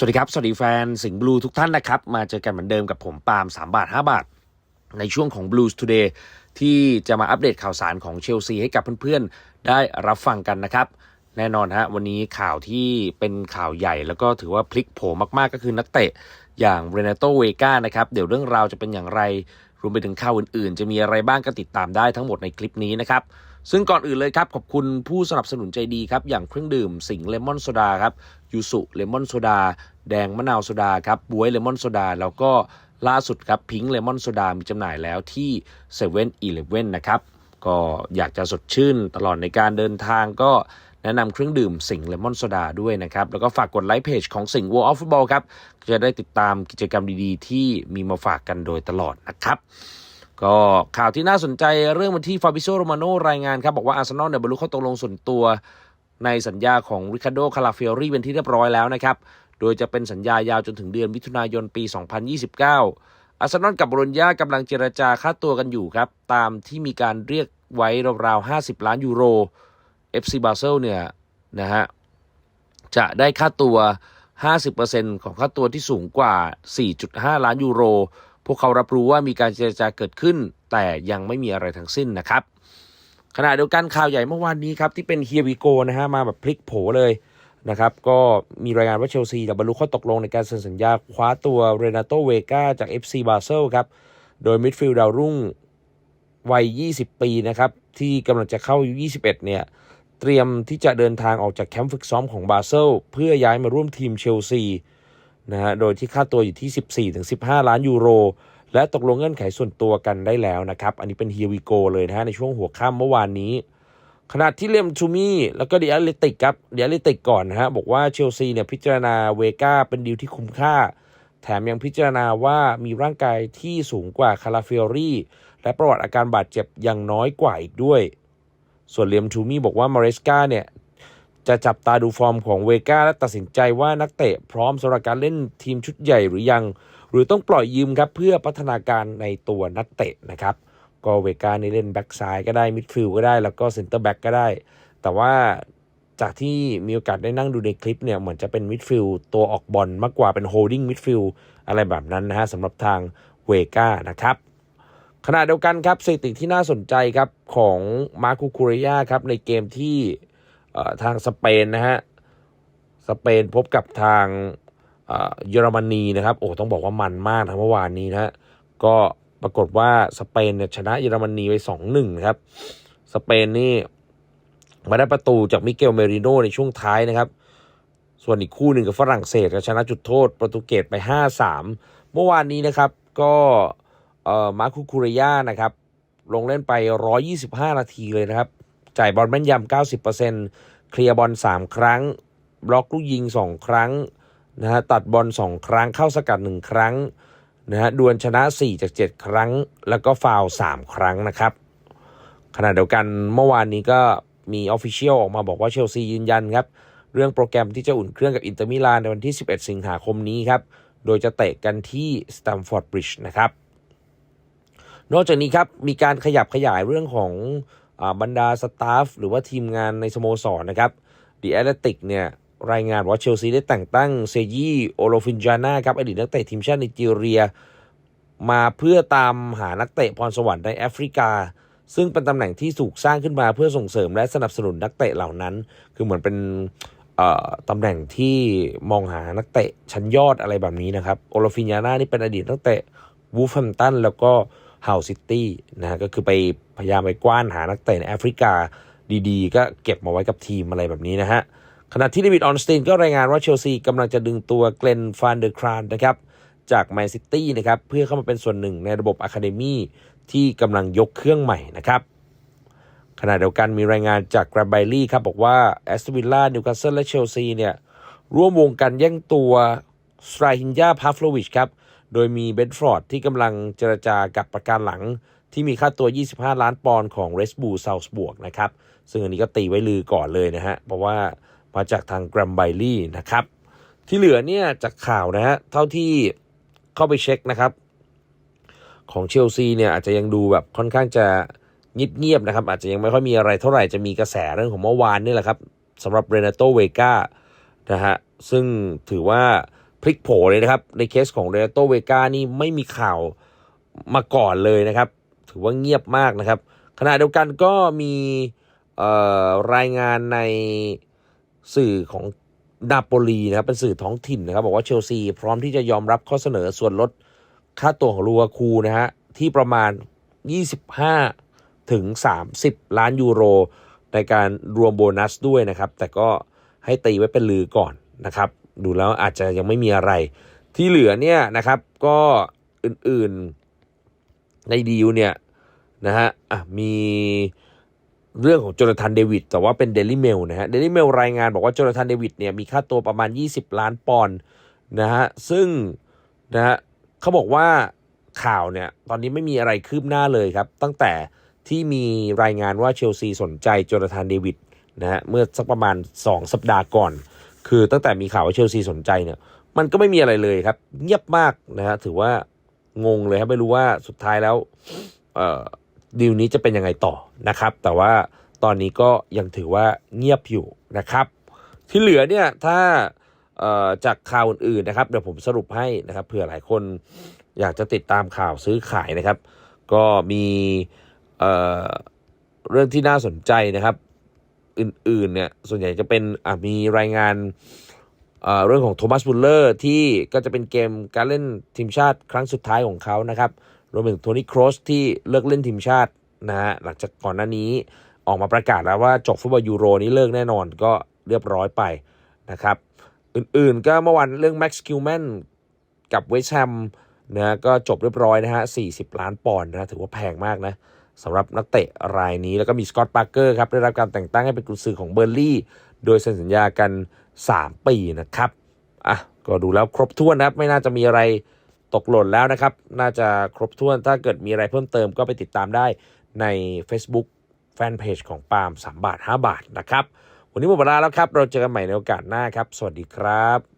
สวัสดีครับ สวัสดีแฟนสิงห์บลูทุกท่านนะครับ มาเจอกันเหมือนเดิมกับผมปาล์ม3 บาท 5 บาท ในช่วงของ Blues Today ที่จะมาอัปเดตข่าวสารของเชลซีให้กับเพื่อนๆ ได้รับฟังกันนะครับ แน่นอนฮะวันนี้ข่าวที่เป็นข่าวใหญ่ แล้วก็ถือว่าพลิกโผมากๆก็คือนักเตะอย่างเรเนโตเวกานะครับ เดี๋ยวเรื่องราวจะเป็นอย่างไร รวมไปถึงข่าวอื่นๆ จะมีอะไรบ้างก็ติดตามได้ทั้งหมดในคลิปนี้นะครับ ซึ่งก่อนอื่นเลยครับ ขอบคุณผู้สนับสนุนใจดีครับ อย่างเครื่องดื่มสิงเลมอนโซดาครับยูสุเลมอนโซดาแดงมะนาวโซดาครับบวยเลมอนโซดาแล้วก็ล่าสุดครับพิงเลมอนโซดามีจำหน่ายแล้วที่7 e เ e ่ e อนะครับ ก็อยากจะสดชื่นตลอดในการเดินทางก็ นะนำเครื่องดื่มสิงห์เลมอนโซดาด้วยนะครับ แล้วก็ฝากกดไลค์เพจของสิงห์วอลออฟฟุตบอลครับ จะได้ติดตามกิจกรรมดีๆ ที่มีมาฝากกันโดยตลอดนะครับก็ข่าวที่น่าสนใจเรื่องวันที่ฟาบิโซโรมาโนรายงานครับ บอกว่าอาร์เซนอลเนี่ยบรรลุข้อตกลงส่วนตัวในสัญญาของริคาร์โดคาราเฟลรี่เป็นที่เรียบร้อยแล้วนะครับ โดยจะเป็นสัญญายาวจนถึงเดือนมิถุนายนปี 2029 อาร์เซนอลกับบรอนญากำลังเจรจาค่าตัวกันอยู่ครับ ตามที่มีการเรียกไว้ราวๆ50 ล้านยูโร FC b a s e l เนี่ยนะฮะจะได้ค่าตัว 50%ของค่าตัวที่สูงกว่า 4.5 ล้านยูโร พวกเขารับรู้ว่ามีการเจรจาเกิดขึ้น แต่ยังไม่มีอะไรทั้งสิ้นนะครับ ขณะเดียวกันข่าวใหญ่เมื่อวานนี้ครับ ที่เป็นเฮียวิโกนะฮะมาแบบพลิกโผเลยนะครับ ก็มีรายงานว่าเชลซีจะบรรลุข้อตกลงในการเซ็นสัญญาคว้าตัวเรนาโตเวกาจาก FC บาเซลครับ โดยมิดฟิลด์ดาวรุ่งวัย 20 ปีนะครับ ที่กำลังจะเข้าอายุ 21 เนี่ย เตรียมที่จะเดินทางออกจากแคมป์ฝึกซ้อมของบาเซลเพื่อย้ายมาร่วมทีมเชลซีนะฮะโดยที่ค่าตัวอยู่ที่ 14-15 ล้านยูโร และตกลงเงื่อนไขส่วนตัวกันได้แล้วนะครับ อันนี้เป็นเฮียวิโกเลยนะฮะในช่วงหัวค่ำเมื่อวานนี้ ขณะที่เลมทูมี่แล้วก็เดียริติกครับเดียริติกก่อนนะฮะบอกว่าเชลซีเนี่ยพิจารณาเวก้าเป็นดีลที่คุ้มค่า แถมยังพิจารณาว่ามีร่างกายที่สูงกว่าคาราเฟลรี่และประวัติอาการบาดเจ็บยังน้อยกว่าอีกด้วย ส่วนเลมทูมี่บอกว่ามาเรสกาเนี่ยจะจับตาดูฟอร์มของเวก้าและตัดสินใจว่านักเตะพร้อมสำหรับการเล่นทีมชุดใหญ่หรือยัง หรือต้องปล่อยยืมครับเพื่อพัฒนาการในตัวนักเตะนะครับ ก็เวกานี่เล่นแบ็กซ้ายก็ได้มิดฟิลก็ได้แล้วก็เซนเตอร์แบ็กก็ได้ แต่ว่าจากที่มีโอกาสได้นั่งดูในคลิปเนี่ยเหมือนจะเป็นมิดฟิลตัวออกบอลมากกว่าเป็นโฮลดิ้งมิดฟิลอะไรแบบนั้นนะฮะสำหรับทางเวกานะครับ ขณะเดียวกันครับสถิติที่น่าสนใจครับของมาคูคูเรยาครับในเกมที่ทางสเปนนะฮะสเปนพบกับทางเยอรมนีนะครับโอ้ต้องบอกว่ามันมากนะเมื่อวานนี้นะฮะก็ปรากฏว่าสเปนเนี่ยชนะเยอรมนีไปสองหนึ่งนะครับ สเปนนี่มาได้ประตูจากมิเกลเมริโนในช่วงท้ายนะครับ ส่วนอีกคู่หนึ่งกับฝรั่งเศสก็ชนะจุดโทษโปรตุเกสไป 5-3 เมื่อวานนี้นะครับก็ เอ่อมาคุคูเรยานะครับ ลงเล่นไป 125 นาทีเลยนะครับ จ่ายบอลแม่นยำ 90%เคลียร์บอล 3 ครั้ง บล็อกลูกยิง 2 ครั้งนะฮะตัดบอล 2 ครั้งเข้าสกัด 1 ครั้งนะฮะดวลชนะ 4 จาก 7 ครั้ง แล้วก็ฟาว3ครั้งนะครับ ขณะเดียวกันเมื่อวานนี้ก็มีออฟฟิเชียลออกมาบอกว่าเชลซียืนยันครับ เรื่องโปรแกรมที่จะอุ่นเครื่องกับอินเตอร์มิลานในวันที่ 11 สิงหาคมนี้ครับ โดยจะเตะกันที่สแตมฟอร์ดบริดจ์นะครับ นอกจากนี้ครับมีการขยับขยายเรื่องของอบรรดาสตาฟหรือว่าทีมงานในสโมสรนะครับดีแอตเลติกเนี่ยรายงานว่าเชลซีได้แต่งตั้งเซยีโอโลฟินจาน่าครับอดีตนักเตะทีมชาติไนจีเรีย มาเพื่อตามหานักเตะพรสวรรค์ในแอฟริกา ซึ่งเป็นตำแหน่งที่ถูกสร้างขึ้นมาเพื่อส่งเสริมและสนับสนุนนักเตะเหล่านั้น คือเหมือนเป็นตำแหน่งที่มองหานักเตะชั้นยอดอะไรแบบนี้นะครับโอโลฟินยาน่านี่เป็นอดีตนักเตะวูฟแฮมตันแล้วก็ ฮาซิตี้นะฮะก็คือไปพยายามไปกว้านหานักเตะในแอฟริกาดีๆ ก็เก็บมาไว้กับทีมอะไรแบบนี้นะฮะขณะที่เดวิดออนสตีนก็รายงานว่าเชลซีกำลังจะดึงตัวเกลนฟานเดอร์ครานนะครับจากแมนซิตี้นะครับเพื่อเข้ามาเป็นส่วนหนึ่งในระบบอะคาเดมี่ที่กำลังยกเครื่องใหม่นะครับขณะเดียวกันมีรายงานจากกราบไบลี่ครับบอกว่าแอสตันวิลล่านิวคาสเซิลและเชลซีเนี่ยร่วมวงกันแย่งตัวสไตรฮินยาพาฟโลวิชครับ โดยมีเบนฟอร์ดที่กำลังเจรจากับประการหลังที่มีค่าตัว 25 ล้านปอนด์ของเรสบูเซาส์บวกนะครับ ซึ่งอันนี้ก็ตีไว้ลือก่อนเลยนะฮะ เพราะว่ามาจากทางแกรมไบลี่นะครับ ที่เหลือเนี่ยจากข่าวนะฮะ เท่าที่เข้าไปเช็คนะครับ ของเชลซีเนี่ยอาจจะยังดูแบบค่อนข้างจะเงียบๆนะครับ อาจจะยังไม่ค่อยมีอะไรเท่าไหร่จะมีกระแสเรื่องของเมื่อวานนี่แหละครับสำหรับเรนาโตเวก้านะฮะ ซึ่งถือว่า พลิกโผเลยนะครับ ในเคสของเรโตเวกานี่ไม่มีข่าวมาก่อนเลยนะครับ ถือว่าเงียบมากนะครับขณะเดียวกันก็มีรายงานในสื่อของนาโปลีนะครับเป็นสื่อท้องถิ่นนะครับ บอกว่าเชลซี พร้อมที่จะยอมรับข้อเสนอส่วนลดค่าตัวของลูกาคูนะฮะที่ประมาณ 25 ถึง 30 ล้านยูโร ในการรวมโบนัสด้วยนะครับ แต่ก็ให้ตีไว้เป็นลือก่อนนะครับ ดูแล้วอาจจะยังไม่มีอะไร ที่เหลือเนี่ยนะครับก็อื่นๆในดีลเนี่ยนะฮะอะมีเรื่องของโจนาธานเดวิดแต่ว่าเป็นเดลิเมลนะฮะเดลิเมลรายงานบอกว่าโจนาธานเดวิดเนี่ยมีค่าตัวประมาณ 20 ล้านปอนด์นะฮะซึ่งนะฮะเขาบอกว่าข่าวเนี่ยตอนนี้ไม่มีอะไรคืบหน้าเลยครับ ตั้งแต่ที่มีรายงานว่าเชลซีสนใจโจนาธานเดวิดนะฮะเมื่อสักประมาณ 2 สัปดาห์ก่อน คือตั้งแต่มีข่าวว่าเชลซีสนใจเนี่ย มันก็ไม่มีอะไรเลยครับ เงียบมากนะฮะถือว่างงเลยครับไม่รู้ว่าสุดท้ายแล้วเอ่อดีลนี้จะเป็นยังไงต่อนะครับ แต่ว่าตอนนี้ก็ยังถือว่าเงียบอยู่นะครับ ที่เหลือเนี่ยถ้าจากข่าวอื่นๆนะครับเดี๋ยวผมสรุปให้นะครับเผื่อหลายคนอยากจะติดตามข่าวซื้อขายนะครับ ก็มีเเรื่องที่น่าสนใจนะครับ อื่นๆเนี่ยส่วนใหญ่จะเป็นอะมีรายงานเเรื่องของโทมัสบุลเลอร์ที่ก็จะเป็นเกมการเล่นทีมชาติครั้งสุดท้ายของเขานะครับรวมถึงโทนี่ครอสที่เลิกเล่นทีมชาตินะฮะหลังจากก่อนหน้านี้ออกมาประกาศแล้วว่าจบฟุตบอลยูโรนี้เลิกแน่นอนก็เรียบร้อยไปนะครับ อื่นๆก็เมื่อวานเรื่องแม็กซ์คิวแมนกับเวชแฮมนะฮะก็จบเรียบร้อยนะฮะ40 ล้านปอนด์นะถือว่าแพงมากนะ สำหรับนักเตะรายนี้ แล้วก็มีสกอตต์ปาร์เกอร์ครับได้รับการแต่งตั้งให้เป็นกุญซือของเบอร์ลี่ โดยเซ็นสัญญากัน 3 ปีนะครับอะก็ดูแล้วครบถ้วนนะครับ ไม่น่าจะมีอะไรตกหล่นแล้วนะครับ น่าจะครบถ้วนถ้าเกิดมีอะไรเพิ่มเติมก็ไปติดตามได้ใน Facebook แฟนเพจของปาล์ม3บาท 5 บาทนะครับ วันนี้หมดเวลาแล้วครับ เราเจอกันใหม่ในโอกาสหน้าครับ สวัสดีครับ